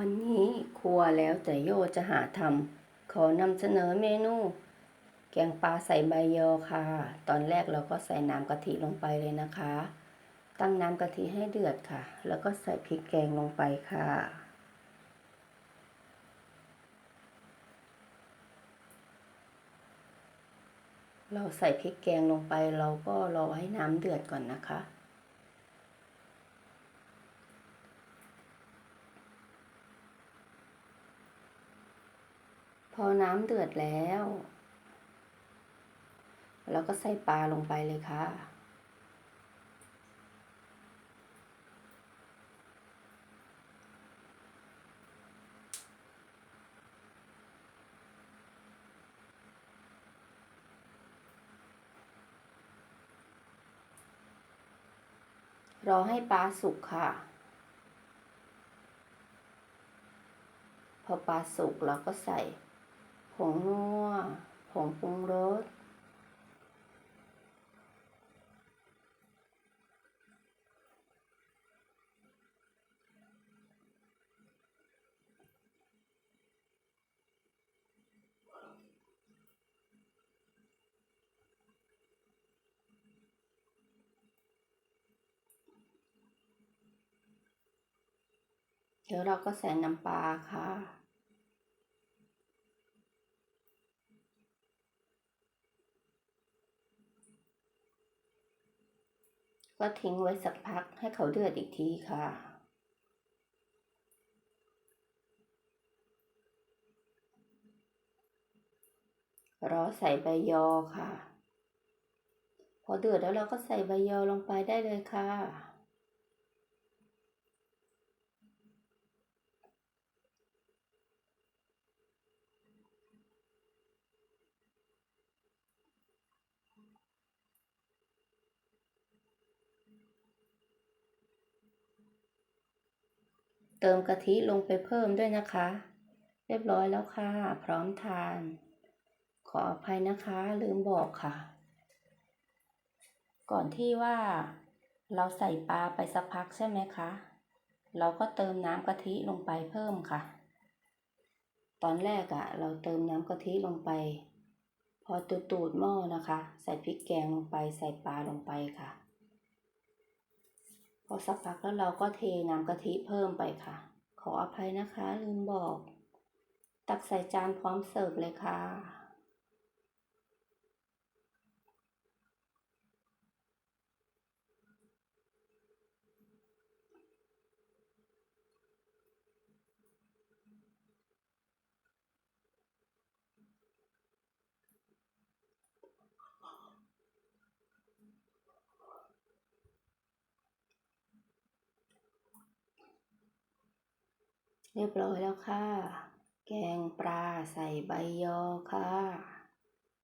วันนี้ครัวแล้วแต่โยจะหาทำขอนำเสนอเมนู แกงปลาใส่ใบยอค่ะ ตอนแรกเราก็ใส่น้ำกะทิลงไปเลยนะคะ ตั้งน้ำกะทิให้เดือดค่ะ แล้วก็ใส่พริกแกงลงไปค่ะ เราใส่พริกแกงลงไปเราก็รอให้น้ำเดือดก่อนนะคะ พอน้ำเดือดแล้ว เราก็ใส่ปลาลงไปเลยค่ะ รอให้ปลาสุกค่ะพอปลาสุกเราก็ใส่ ผงนัวผงปรุงรสเดี๋ยวเราก็ใส่น้ำปลาค่ะ ก็ทิ้งไว้สักพักให้เขาเดือดอีกทีค่ะ รอใส่ใบยอค่ะ พอเดือดแล้วเราก็ใส่ใบยอลงไปได้เลยค่ะ เติมกะทิลงไปเพิ่มด้วยนะคะ เรียบร้อยแล้วค่ะ พร้อมทาน ขออภัยนะคะ ลืมบอกค่ะ ก่อนที่ว่า เราใส่ปลาไปสักพักใช่ไหมคะ เราก็เติมน้ำกะทิลงไปเพิ่มค่ะ ตอนแรกอะ่ะ เราเติมน้ำกะทิลงไป พอตูตูดหม้อนะคะ ใส่พริกแกงลงไป ใส่ปลาลงไปค่ะ พอสักพักแล้วเราก็เทน้ำกะทิเพิ่มไปค่ะ ขออภัยนะคะลืมบอก ตักใส่จานพร้อมเสิร์ฟเลยค่ะ เรียบร้อยแล้วค่ะ แกงปลาใส่ใบยอค่ะ